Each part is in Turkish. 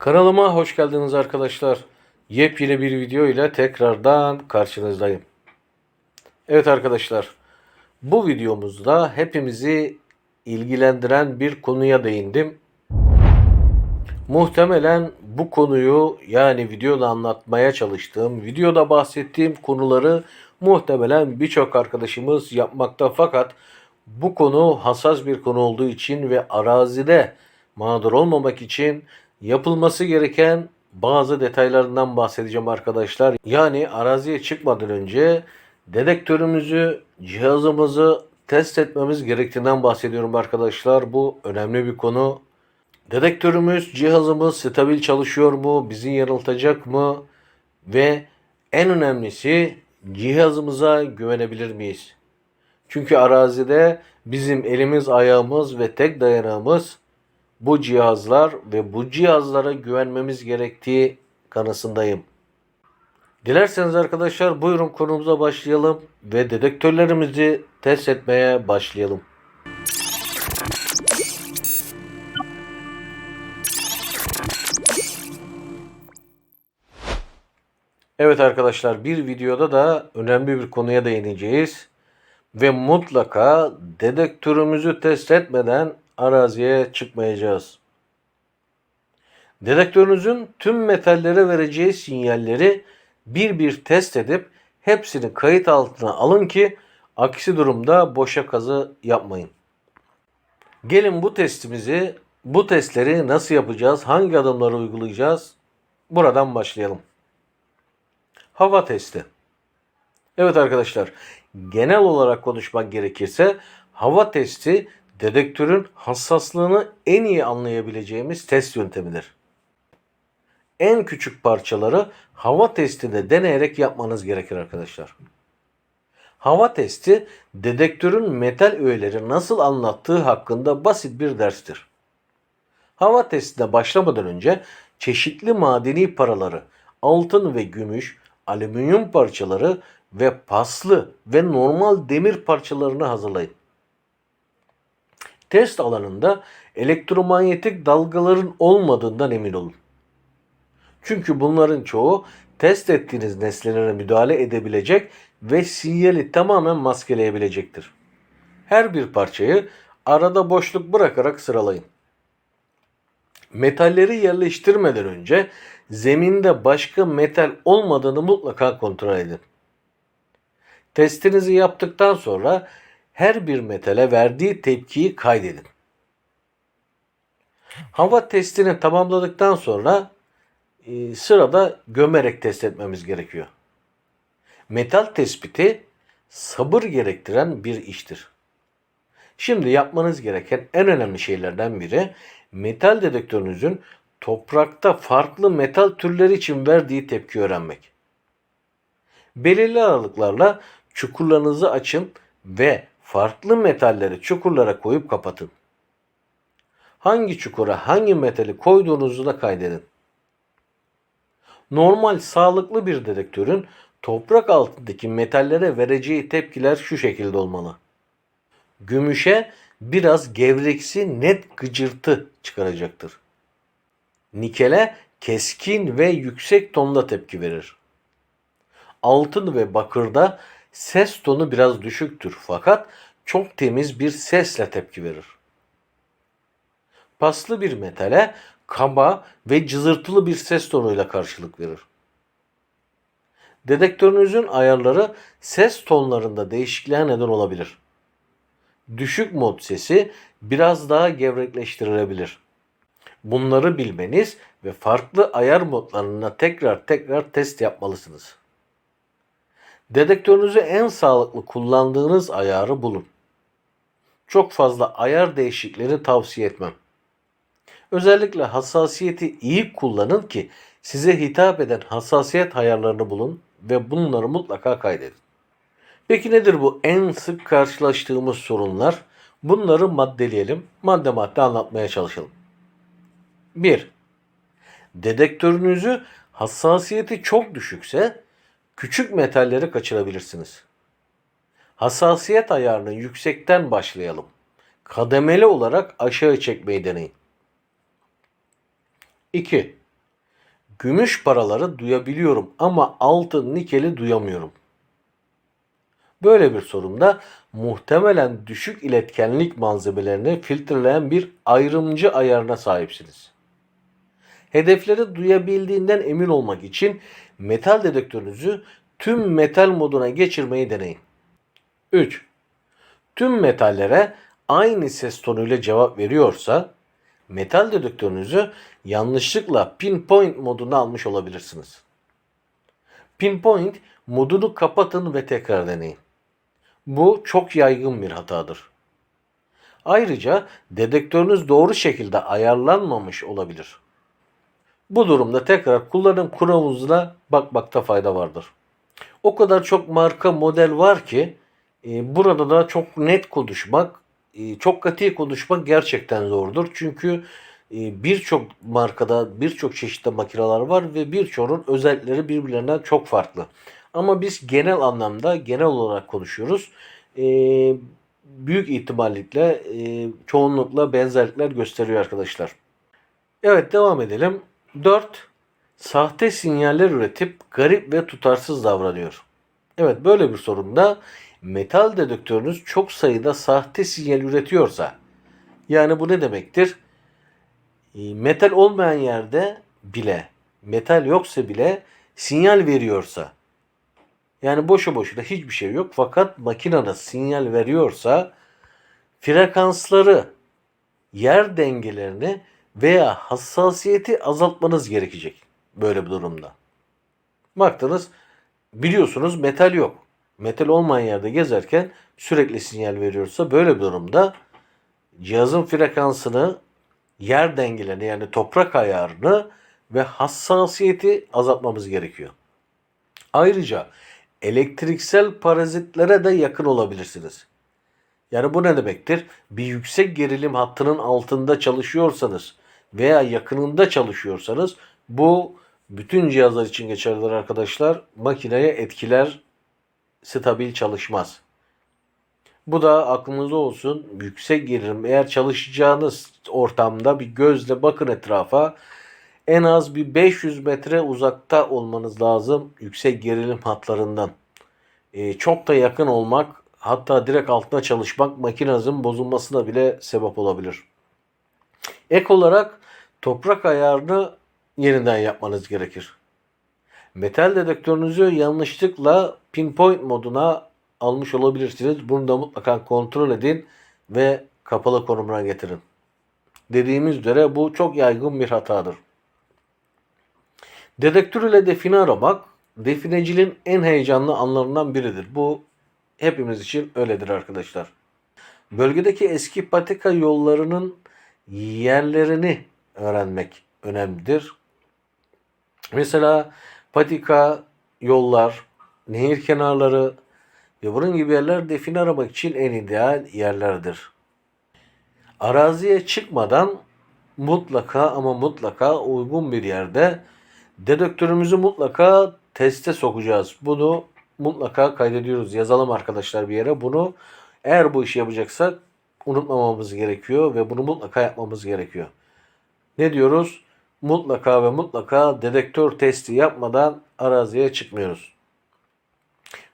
Kanalıma hoş geldiniz arkadaşlar. Yepyeni bir video ile tekrardan karşınızdayım. Evet arkadaşlar, bu videomuzda hepimizi ilgilendiren bir konuya değindim. Muhtemelen bu konuyu yani videoda anlatmaya çalıştığım, videoda bahsettiğim konuları muhtemelen birçok arkadaşımız yapmakta fakat bu konu hassas bir konu olduğu için ve arazide mağdur olmamak için yapılması gereken bazı detaylarından bahsedeceğim arkadaşlar. Yani araziye çıkmadan önce dedektörümüzü, cihazımızı test etmemiz gerektiğinden bahsediyorum arkadaşlar. Bu önemli bir konu. Dedektörümüz, cihazımız stabil çalışıyor mu? Bizi yanıltacak mı? Ve en önemlisi cihazımıza güvenebilir miyiz? Çünkü arazide bizim elimiz, ayağımız ve tek dayanağımız bu cihazlar ve bu cihazlara güvenmemiz gerektiği kanısındayım. Dilerseniz arkadaşlar buyurun konumuza başlayalım ve dedektörlerimizi test etmeye başlayalım. Evet arkadaşlar bir videoda da önemli bir konuya değineceğiz. Ve mutlaka dedektörümüzü test etmeden araziye çıkmayacağız. Dedektörünüzün tüm metallere vereceği sinyalleri bir bir test edip hepsini kayıt altına alın ki aksi durumda boşa kazı yapmayın. Gelin bu testimizi, bu testleri nasıl yapacağız, hangi adımları uygulayacağız? Buradan başlayalım. Hava testi. Evet arkadaşlar, genel olarak konuşmak gerekirse hava testi dedektörün hassaslığını en iyi anlayabileceğimiz test yöntemidir. En küçük parçaları hava testinde deneyerek yapmanız gerekir arkadaşlar. Hava testi dedektörün metal öğeleri nasıl anlattığı hakkında basit bir derstir. Hava testine başlamadan önce çeşitli madeni paraları, altın ve gümüş, alüminyum parçaları ve paslı ve normal demir parçalarını hazırlayın. Test alanında elektromanyetik dalgaların olmadığından emin olun. Çünkü bunların çoğu test ettiğiniz nesnelere müdahale edebilecek ve sinyali tamamen maskeleyebilecektir. Her bir parçayı arada boşluk bırakarak sıralayın. Metalleri yerleştirmeden önce zeminde başka metal olmadığını mutlaka kontrol edin. Testinizi yaptıktan sonra her bir metale verdiği tepkiyi kaydedin. Hava testini tamamladıktan sonra e, sırada gömerek test etmemiz gerekiyor. Metal tespiti sabır gerektiren bir iştir. Şimdi yapmanız gereken en önemli şeylerden biri metal dedektörünüzün toprakta farklı metal türleri için verdiği tepki öğrenmek. Belirli aralıklarla çukurlarınızı açın ve farklı metalleri çukurlara koyup kapatın. Hangi çukura hangi metali koyduğunuzu da kaydedin. Normal sağlıklı bir dedektörün toprak altındaki metallere vereceği tepkiler şu şekilde olmalı. Gümüşe biraz gevreksi net gıcırtı çıkaracaktır. Nikele keskin ve yüksek tonda tepki verir. Altın ve bakırda ses tonu biraz düşüktür fakat çok temiz bir sesle tepki verir. Paslı bir metale kaba ve cızırtılı bir ses tonuyla karşılık verir. Dedektörünüzün ayarları ses tonlarında değişikliğe neden olabilir. Düşük mod sesi biraz daha gevrekleştirilebilir. Bunları bilmeniz ve farklı ayar modlarına tekrar tekrar test yapmalısınız. Dedektörünüzü en sağlıklı kullandığınız ayarı bulun. Çok fazla ayar değişikliğini tavsiye etmem. Özellikle hassasiyeti iyi kullanın ki size hitap eden hassasiyet ayarlarını bulun ve bunları mutlaka kaydedin. Peki nedir bu en sık karşılaştığımız sorunlar? Bunları maddeleyelim, madde madde anlatmaya çalışalım. 1. Dedektörünüzü hassasiyeti çok düşükse küçük metalleri kaçırabilirsiniz. Hassasiyet ayarını yüksekten başlayalım. Kademeli olarak aşağı çekmeyi deneyin. 2. Gümüş paraları duyabiliyorum ama altın nikeli duyamıyorum. Böyle bir sorunda muhtemelen düşük iletkenlik malzemelerini filtreleyen bir ayrımcı ayarına sahipsiniz. Hedefleri duyabildiğinden emin olmak için metal dedektörünüzü tüm metal moduna geçirmeyi deneyin. 3. Tüm metallere aynı ses tonuyla cevap veriyorsa metal dedektörünüzü yanlışlıkla pinpoint moduna almış olabilirsiniz. Pinpoint modunu kapatın ve tekrar deneyin. Bu çok yaygın bir hatadır. Ayrıca dedektörünüz doğru şekilde ayarlanmamış olabilir. Bu durumda tekrar kullanım kılavuzuna bakmakta fayda vardır. O kadar çok marka model var ki e, burada da çok net konuşmak, e, çok katı konuşmak gerçekten zordur. Çünkü e, birçok markada birçok çeşitli makineler var ve birçoğunun özellikleri birbirlerinden çok farklı. Ama biz genel anlamda genel olarak konuşuyoruz. E, büyük ihtimallikle e, çoğunlukla benzerlikler gösteriyor arkadaşlar. Evet devam edelim. 4. Sahte sinyaller üretip garip ve tutarsız davranıyor. Evet böyle bir sorunda metal dedektörünüz çok sayıda sahte sinyal üretiyorsa yani bu ne demektir? E, Metal olmayan yerde bile metal yoksa bile sinyal veriyorsa yani boşu boşuna hiçbir şey yok fakat makinede sinyal veriyorsa frekansları yer dengelerini veya hassasiyeti azaltmanız gerekecek böyle bir durumda. Baktınız biliyorsunuz metal yok. Metal olmayan yerde gezerken sürekli sinyal veriyorsa böyle bir durumda cihazın frekansını, yer dengelerini yani toprak ayarını ve hassasiyeti azaltmamız gerekiyor. Ayrıca elektriksel parazitlere de yakın olabilirsiniz. Yani bu ne demektir? Bir yüksek gerilim hattının altında çalışıyorsanız veya yakınında çalışıyorsanız bu bütün cihazlar için geçerlidir arkadaşlar. Makineye etkiler, stabil çalışmaz. Bu da aklınızda olsun. Yüksek gerilim eğer çalışacağınız ortamda bir gözle bakın etrafa. En az bir 500 metre uzakta olmanız lazım yüksek gerilim hatlarından. Ee, çok da yakın olmak hatta direkt altında çalışmak makinenizin bozulmasına bile sebep olabilir. Ek olarak toprak ayarını yeniden yapmanız gerekir. Metal dedektörünüzü yanlışlıkla pinpoint moduna almış olabilirsiniz. Bunu da mutlaka kontrol edin ve kapalı konumuna getirin. Dediğimiz üzere bu çok yaygın bir hatadır. Dedektör ile define aramak defineciliğin en heyecanlı anlarından biridir. Bu hepimiz için öyledir arkadaşlar. Bölgedeki eski patika yollarının yerlerini öğrenmek önemlidir. Mesela patika yollar, nehir kenarları ve bunun gibi yerler define aramak için en ideal yerlerdir. Araziye çıkmadan mutlaka ama mutlaka uygun bir yerde dedektörümüzü mutlaka teste sokacağız. Bunu mutlaka kaydediyoruz. Yazalım arkadaşlar bir yere. Bunu eğer bu işi yapacaksak unutmamamız gerekiyor ve bunu mutlaka yapmamız gerekiyor. Ne diyoruz? Mutlaka ve mutlaka dedektör testi yapmadan araziye çıkmıyoruz.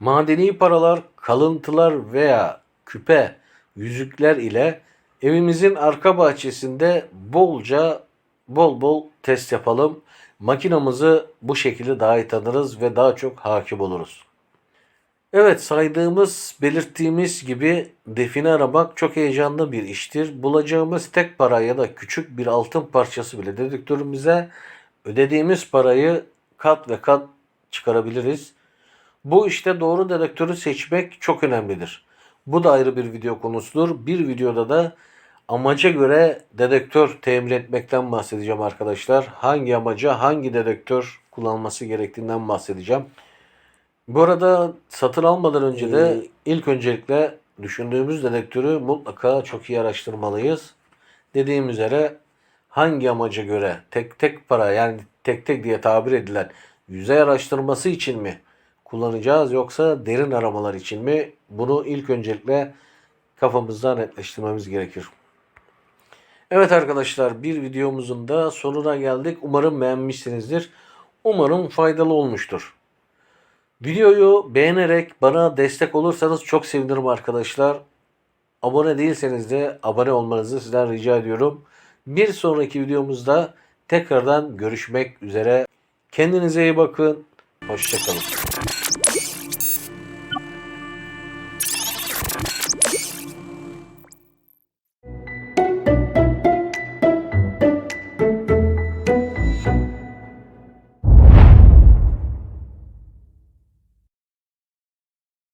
Madeni paralar, kalıntılar veya küpe, yüzükler ile evimizin arka bahçesinde bolca bol bol test yapalım. Makinamızı bu şekilde daha iyi tanırız ve daha çok hakim oluruz. Evet saydığımız, belirttiğimiz gibi define aramak çok heyecanlı bir iştir. Bulacağımız tek para ya da küçük bir altın parçası bile dedektörümüze ödediğimiz parayı kat ve kat çıkarabiliriz. Bu işte doğru dedektörü seçmek çok önemlidir. Bu da ayrı bir video konusudur. Bir videoda da amaca göre dedektör temin etmekten bahsedeceğim arkadaşlar. Hangi amaca hangi dedektör kullanılması gerektiğinden bahsedeceğim. Bu arada satın almadan önce de ilk öncelikle düşündüğümüz dedektörü mutlaka çok iyi araştırmalıyız. Dediğim üzere hangi amaca göre tek tek para yani tek tek diye tabir edilen yüzey araştırması için mi kullanacağız yoksa derin aramalar için mi? Bunu ilk öncelikle kafamızda netleştirmemiz gerekir. Evet arkadaşlar bir videomuzun da sonuna geldik. Umarım beğenmişsinizdir. Umarım faydalı olmuştur. Videoyu beğenerek bana destek olursanız çok sevinirim arkadaşlar. Abone değilseniz de abone olmanızı sizden rica ediyorum. Bir sonraki videomuzda tekrardan görüşmek üzere. Kendinize iyi bakın. Hoşçakalın.